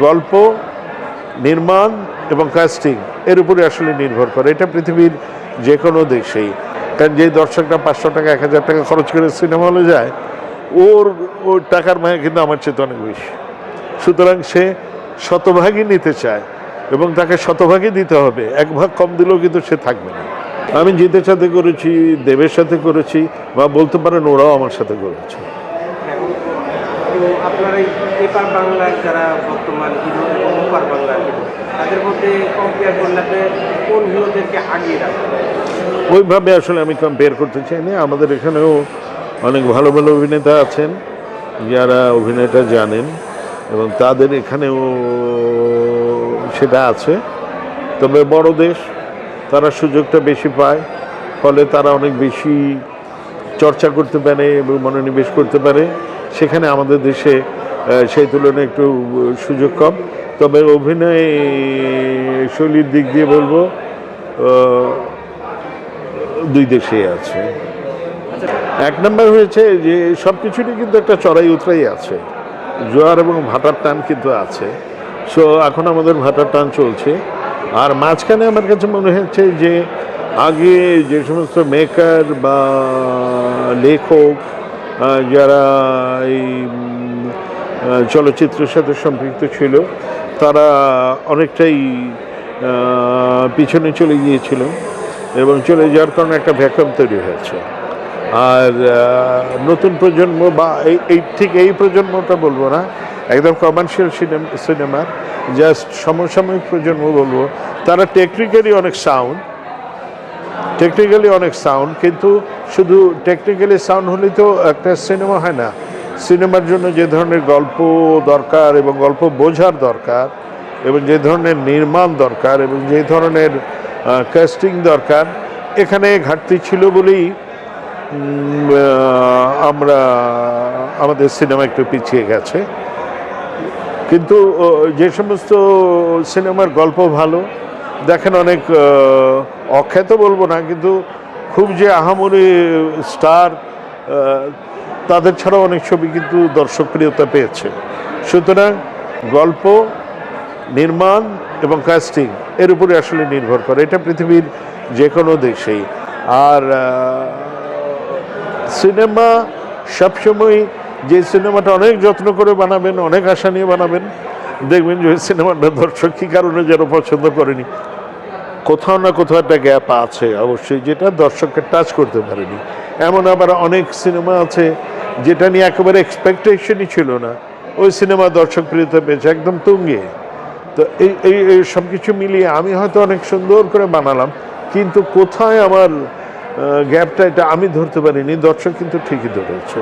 গল্প, নির্মাণ এবং কাস্টিং এর উপরে আসলে নির্ভর করে। এটা পৃথিবীর যে কোনো দেশেই। কারণ যে দর্শকরা পাঁচশো টাকা, এক হাজার টাকা খরচ করে সিনেমা হলে যায়, ওর ওর টাকার মায়া কিন্তু আমার চেয়ে অনেক বেশি। সুতরাং সে শতভাগই নিতে চায় এবং তাকে শতভাগই দিতে হবে। এক ভাগ কম দিলেও কিন্তু সে থাকবে না। আমি জিতের সাথে করেছি, দেবের সাথে করেছি বা বলতে পারেন ওরাও আমার সাথে করেছে। তো আপনার এপার বাংলার যারা বর্তমান হিরো এবং ওপার বাংলার হিরো, তাদের মধ্যে কম্পেয়ার করলে কোন হিরোদেরকে আগিয়ে রাখবেন? ওইভাবে আসলে আমি কম্পেয়ার করতে চাই না। আমাদের এখানেও অনেক ভালো ভালো অভিনেতা আছেন, যারা অভিনয়টা জানেন এবং তাদের এখানেও সেটা আছে। তবে বড় দেশ, তারা সুযোগটা বেশি পায়, ফলে তারা অনেক বেশি চর্চা করতে পারে এবং মনোনিবেশ করতে পারে। সেখানে আমাদের দেশে সেই তুলনায় একটু সুযোগ কম। তবে অভিনয়, শৈলীর দিক দিয়ে বলব দুই দেশে আছে। এক নম্বর হয়েছে যে সব কিছুরই কিন্তু একটা চড়াই উতরাই আছে। জোয়ার এবং ভাটার টান কিন্তু আছে। সো এখন আমাদের ভাটার টান চলছে। আর মাঝখানে আমার কাছে মনে হচ্ছে যে, আগে যে সমস্ত মেকার বা লেখক যারা এই চলচ্চিত্রের সাথে সম্পৃক্ত ছিল, তারা অনেকটাই পিছনে চলে গিয়েছিল এবং চলে যাওয়ার কারণে একটা ভ্যাকুয়াম তৈরি হয়েছে। আর নতুন প্রজন্ম বা এই এই, ঠিক এই প্রজন্মটা বলব না, একদম কমার্শিয়াল সিনেমার জাস্ট সমসাময়িক প্রজন্ম বলব, তারা টেকনিক্যালি অনেক সাউন্ড টেকনিক্যালি অনেক সাউন্ড কিন্তু শুধু টেকনিক্যালি সাউন্ড হলেই তো একটা সিনেমা হয় না। সিনেমার জন্য যে ধরনের গল্প দরকার এবং গল্প বোঝার দরকার এবং যে ধরনের নির্মাণ দরকার এবং যে ধরনের কাস্টিং দরকার, এখানে ঘাটতি ছিল বলেই আমরা, আমাদের সিনেমা একটু পিছিয়ে গেছে। কিন্তু যে সমস্ত সিনেমার গল্প ভালো, দেখেন অনেক অখ্যাত বলব না, কিন্তু খুব যে আহামরি স্টার তাদের ছাড়াও অনেক ছবি কিন্তু দর্শকপ্রিয়তা পেয়েছে। সুতরাং গল্প, নির্মাণ এবং কাস্টিং এর উপরে আসলে নির্ভর করে। এটা পৃথিবীর যে কোনো দেশেই। আর সিনেমা সবসময় যে সিনেমাটা অনেক যত্ন করে বানাবেন, অনেক আশা নিয়ে বানাবেন, দেখবেন যে সিনেমাটা দর্শক কী কারণে যেন পছন্দ করেনি। কোথাও না কোথাও একটা গ্যাপ আছে, অবশ্যই যেটা দর্শককে টাচ করতে পারেনি। এমন আবার অনেক সিনেমা আছে যেটা নিয়ে একেবারে এক্সপেকটেশনই ছিল না। ওই সিনেমা দর্শক প্রিয়তা পেয়েছে একদম তুঙ্গে। তো এই এই সব কিছু মিলিয়ে আমি হয়তো অনেক সুন্দর করে বানালাম, কিন্তু কোথায় আমার গ্যাপটা এটা আমি ধরতে পারিনি, দর্শক কিন্তু ঠিকই ধরেছে।